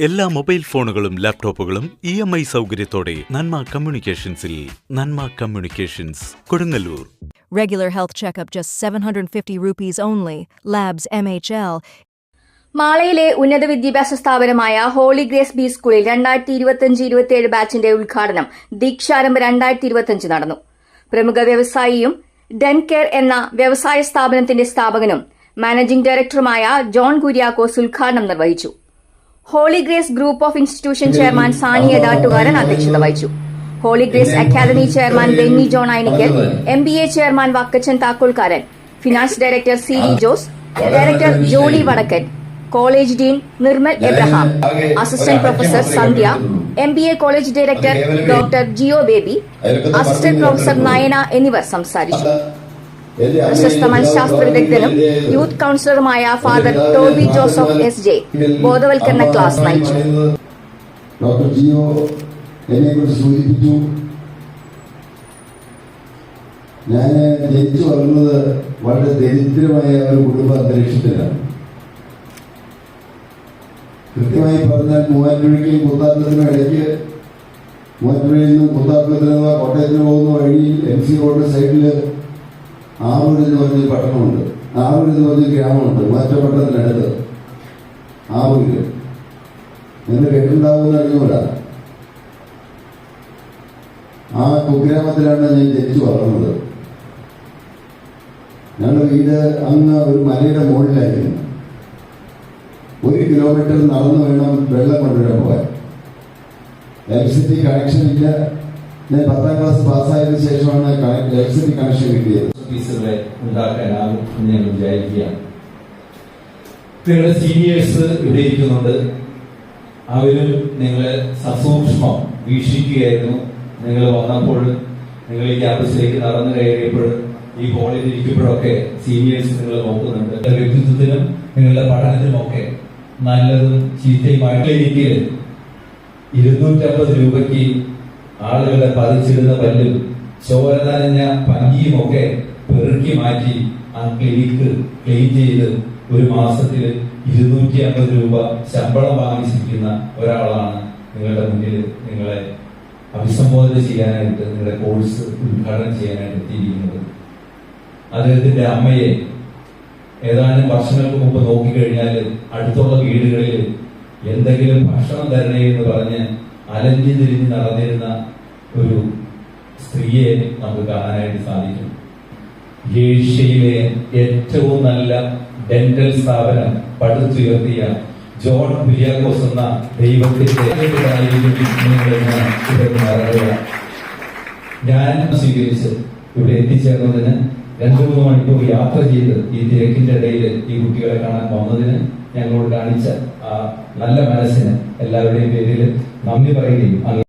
എല്ലാ മൊബൈൽ ഫോണുകളും ലാപ്ടോപ്പുകളും ഇ എം ഐ സൗകര്യത്തോടെ Nanma കമ്മ്യൂണിക്കേഷൻസിൽ Nanma communications Kodungallur Regular health checkup just 750 rupees only. Labs MHL. മാളയിലെ ഉന്നത വിദ്യാഭ്യാസ സ്ഥാപനമായ ഹോളി ഗ്രേസ് ബി സ്കൂളിൽ രണ്ടായിരത്തി ഇരുപത്തിയഞ്ച് ഇരുപത്തിയേഴ് ബാച്ചിന്റെ ഉദ്ഘാടനം ദീക്ഷാരംഭ രണ്ടായിരത്തി ഇരുപത്തിയഞ്ച് നടന്നു പ്രമുഖ വ്യവസായിയും ഡെൻ കെയർ എന്ന വ്യവസായ സ്ഥാപനത്തിന്റെ സ്ഥാപകനും മാനേജിംഗ് ഡയറക്ടറുമായ ജോൺ കുര്യാക്കോസ് ഉദ്ഘാടനം നിർവഹിച്ചു holy grace group of institution chairman Sani Edattukaran അധ്യക്ഷത വഹിച്ചു. Holy grace academy chairman Benny John Ainikkal M B A chairman Vakkachan Thakkolkaran finance director C D Jose director Jolly Vadakkan college dean Nirmal Abraham assistant professor Sandhya M B A college director doctor Jio Baby assistant professor Nayana എന്നിവർ സംസാരിച്ചു. പ്രശസ്ത മനഃശാസ്ത്ര വിദഗ്ധനും youth കൌൺസിലറുമായ father Toby Joseph S J ബോധവൽക്കരണ class നയിച്ചു. ഞാൻ ജനിച്ചു വളർന്നത് വളരെ ദരിദ്രമായ ഒരു കുടുംബ അന്തരീക്ഷത്തിലാണ്. കൃത്യമായി പറഞ്ഞാൽ മൂവാറ്റുപുഴയ്ക്കും കുത്താത്തത്തിനും ഇടയ്ക്ക് മൂവാറ്റുപുഴയിൽ നിന്നും കുത്താത്തത്തിന് കോട്ടയത്തിന് പോകുന്ന വഴി എം സി റോഡ് സൈഡിൽ ആറൂർ എന്ന് പറഞ്ഞ പട്ടണമുണ്ട്. ആറൂർ എന്ന് പറഞ്ഞ ഗ്രാമമുണ്ട് മൂവാറ്റുപട്ടണത്തിനടുത്ത് ആറൂര് നിങ്ങൾ കേട്ടിട്ടുണ്ടാവുമെന്ന് അറിഞ്ഞൂടാ ആ കുഗ്രാമത്തിലാണ് ഞാൻ ജനിച്ചു വളർന്നത്. ഞങ്ങളുടെ വീട് അങ്ങ് ഒരു മലയുടെ മുകളിലായിരുന്നു. ഒരു കിലോമീറ്റർ നടന്നു വേണം വെള്ളം കൊണ്ടുവരാൻ പോകാൻ. ഇലക്ട്രിസിറ്റി കണക്ഷൻ ഇല്ല. ഞാൻ പത്താം ക്ലാസ് പാസ്സായതിനു ശേഷമാണ് ഇലക്ട്രിസിറ്റി കണക്ഷൻ കിട്ടിയത്. ഓഫീസുകളെ ഉണ്ടാക്കാനാകും എന്ന് ഞാൻ വിചാരിക്കുകയാണ് നിങ്ങളുടെ സീനിയേഴ്സ് ഇവിടെ ഇരിക്കുന്നുണ്ട്. അവരും നിങ്ങളെ സസൂക്ഷ്മം വീക്ഷിക്കുകയായിരുന്നു. നിങ്ങൾ വന്നപ്പോൾ നിങ്ങൾ ഈ ക്യാമ്പസിലേക്ക് നടന്നു കയറിയപ്പോൾ ഈ ഹോളിൽ ഇരിക്കുമ്പോഴൊക്കെ സീനിയേഴ്സ് നിങ്ങൾ നോക്കുന്നുണ്ട്. വ്യക്തിത്വത്തിനും നിങ്ങളുടെ പഠനത്തിനുമൊക്കെ നല്ലതും ചീത്തയുമായിട്ടുള്ള രീതിയിൽ ഇരുന്നൂറ്റമ്പത് രൂപയ്ക്ക് ആളുകളെ പതിച്ചിടുന്ന പല്ലും ചോര നനഞ്ഞ പങ്കിയുമൊക്കെ പെറുക്കി മാറ്റി ആ ക്ലിനിക്ക് ക്ലീൻ ചെയ്ത് ഒരു മാസത്തിൽ ഇരുന്നൂറ്റി അമ്പത് രൂപ ശമ്പളം വാങ്ങിച്ചിരിക്കുന്ന ഒരാളാണ് നിങ്ങളുടെ മുന്നിൽ നിങ്ങളെ അഭിസംബോധന ചെയ്യാനായിട്ട് നിങ്ങളുടെ കോഴ്സ് ഉദ്ഘാടനം ചെയ്യാനായിട്ട് എത്തിയിരിക്കുന്നത്. അദ്ദേഹത്തിന്റെ അമ്മയെ ഏതാനും വർഷങ്ങൾക്ക് മുമ്പ് നോക്കിക്കഴിഞ്ഞാൽ അടുത്തുള്ള വീടുകളിൽ എന്തെങ്കിലും ഭക്ഷണം തരണേ എന്ന് പറഞ്ഞ് അലഞ്ഞു തിരിഞ്ഞ് നടന്നിരുന്ന ഒരു സ്ത്രീയെ നമുക്ക് കാണാനായിട്ട് സാധിക്കും. ഏഷ്യയിലെ ഏറ്റവും നല്ല ഡെന്റൽ സ്ഥാപനം പടുത്തുയർത്തിയ ജോൺ കുര്യാക്കോസ് എന്ന ദൈവത്തിന്റെ ഞാൻ സ്വീകരിച്ച് ഇവിടെ എത്തിച്ചേർന്നതിന് രണ്ടു മൂന്ന് മണിക്കൂർ യാത്ര ചെയ്ത് ഈ തിരക്കിന്റെ ഇടയിൽ ഈ കുട്ടികളെ കാണാൻ വന്നതിന് ഞങ്ങളോട് കാണിച്ച ആ നല്ല മനസ്സിന് എല്ലാവരുടെയും പേരിൽ നന്ദി പറയുകയും